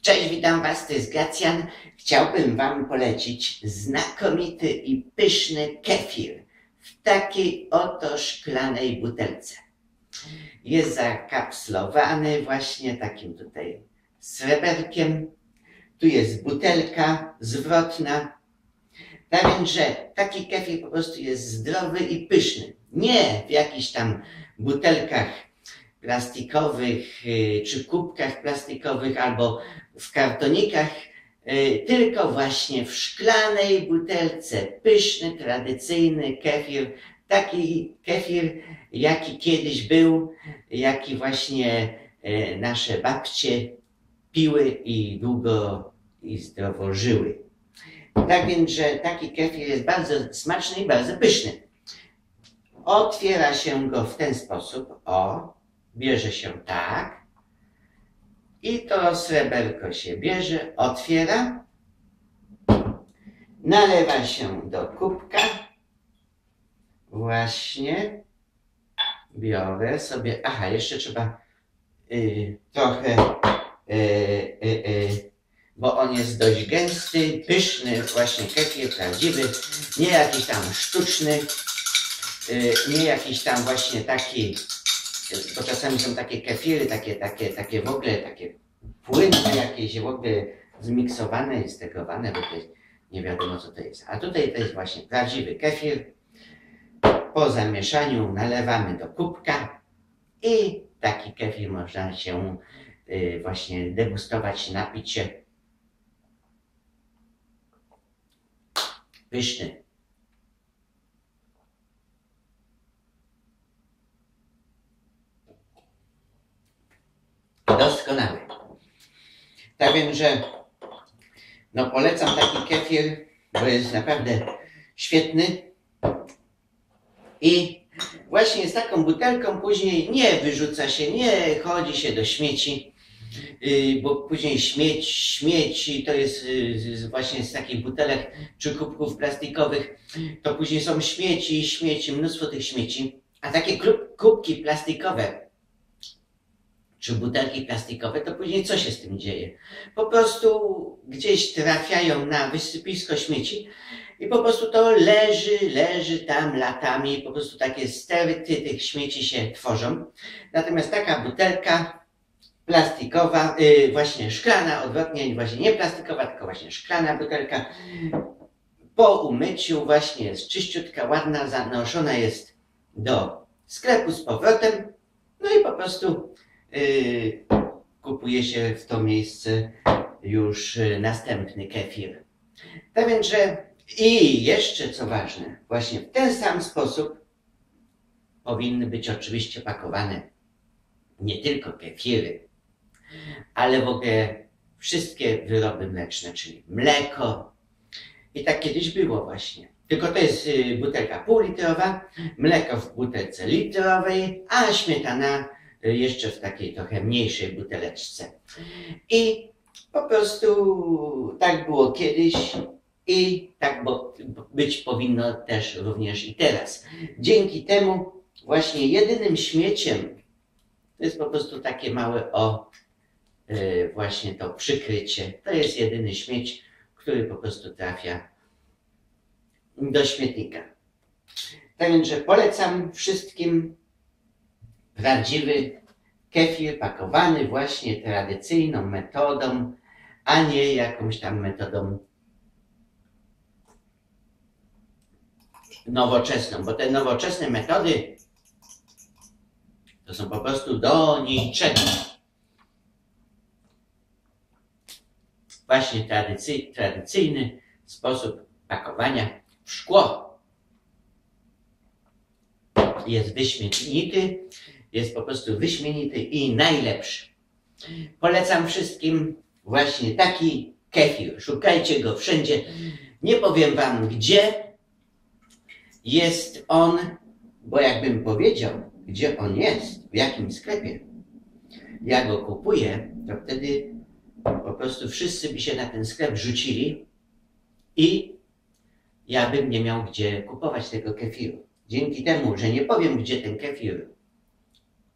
Cześć, witam Was, to jest Gracjan. Chciałbym Wam polecić znakomity i pyszny kefir w takiej oto szklanej butelce. Jest zakapslowany właśnie takim tutaj sreberkiem. Tu jest butelka zwrotna. Tak więc, że taki kefir po prostu jest zdrowy i pyszny. Nie w jakichś tam butelkach plastikowych y, czy kubkach plastikowych albo w kartonikach, y, tylko właśnie w szklanej butelce. Pyszny, tradycyjny kefir, taki kefir, jaki kiedyś był, jaki właśnie y, nasze babcie piły i długo i zdrowo żyły. Tak więc, że taki kefir jest bardzo smaczny i bardzo pyszny. Otwiera się go w ten sposób, o, bierze się tak i to sreberko się bierze, otwiera, nalewa się do kubka, właśnie, biorę sobie, aha, jeszcze trzeba y, trochę, y, y, y, bo on jest dość gęsty, pyszny, właśnie kefir prawdziwy, nie jakiś tam sztuczny, y, nie jakiś tam właśnie taki bo czasami są takie kefiry, takie, takie, takie w ogóle, takie płynne jakieś, w ogóle zmiksowane i stegowane, bo to jest, nie wiadomo co to jest. A tutaj to jest właśnie prawdziwy kefir. Po zamieszaniu nalewamy do kubka i taki kefir można się y, właśnie degustować, napić się. Pyszny. Doskonały. Tak więc, że no polecam taki kefir, bo jest naprawdę świetny. I właśnie z taką butelką później nie wyrzuca się, nie chodzi się do śmieci, yy, bo później śmieć, śmieci to jest yy, właśnie z takich butelek czy kubków plastikowych, to później są śmieci, śmieci, mnóstwo tych śmieci. A takie kubki plastikowe, czy butelki plastikowe, to później co się z tym dzieje? Po prostu gdzieś trafiają na wysypisko śmieci i po prostu to leży, leży tam latami, po prostu takie sterty tych śmieci się tworzą. Natomiast taka butelka plastikowa, yy, właśnie szklana, odwrotnie, właśnie nie plastikowa, tylko właśnie szklana butelka, po umyciu właśnie jest czyściutka, ładna, zanoszona jest do sklepu z powrotem, no i po prostu Y, kupuje się w to miejsce już y, następny kefir. Tak więc, że i jeszcze co ważne, właśnie w ten sam sposób powinny być oczywiście pakowane nie tylko kefiry, ale w ogóle wszystkie wyroby mleczne, czyli mleko. I tak kiedyś było właśnie. Tylko to jest y, butelka półlitrowa, mleko w butelce litrowej, a śmietana jeszcze w takiej trochę mniejszej buteleczce. I po prostu tak było kiedyś i tak być powinno też również i teraz. Dzięki temu właśnie jedynym śmieciem to jest po prostu takie małe o yy, właśnie to przykrycie. To jest jedyny śmieć, który po prostu trafia do śmietnika. Tak więc, że polecam wszystkim prawdziwy kefir pakowany właśnie tradycyjną metodą, a nie jakąś tam metodą nowoczesną, bo te nowoczesne metody to są po prostu do niczego. Właśnie tradycy, tradycyjny sposób pakowania w szkło jest wyśmienity, jest po prostu wyśmienity i najlepszy. Polecam wszystkim właśnie taki kefir. Szukajcie go wszędzie. Nie powiem wam gdzie jest on, bo jakbym powiedział, gdzie on jest, w jakim sklepie, ja go kupuję, to wtedy po prostu wszyscy by się na ten sklep rzucili i ja bym nie miał gdzie kupować tego kefiru. Dzięki temu, że nie powiem, gdzie ten kefir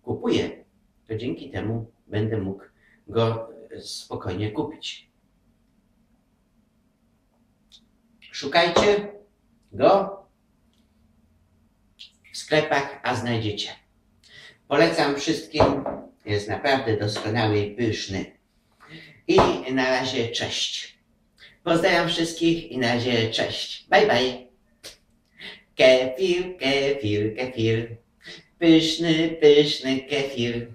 kupuję, to dzięki temu będę mógł go spokojnie kupić. Szukajcie go w sklepach, a znajdziecie. Polecam wszystkim. Jest naprawdę doskonały i pyszny. I na razie cześć. Pozdrawiam wszystkich i na razie cześć. Bye bye. Kefir, kefir, kefir. Pyszny, pyszny kefir.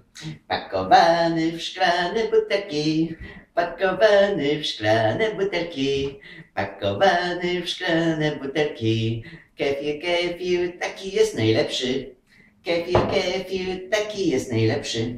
Pakowany w szklane butelki. Pakowany w szklane butelki. Pakowany w szklane butelki. Kefir, kefir, taki jest najlepszy. Kefir, kefir, taki jest najlepszy.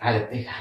Ale pycha.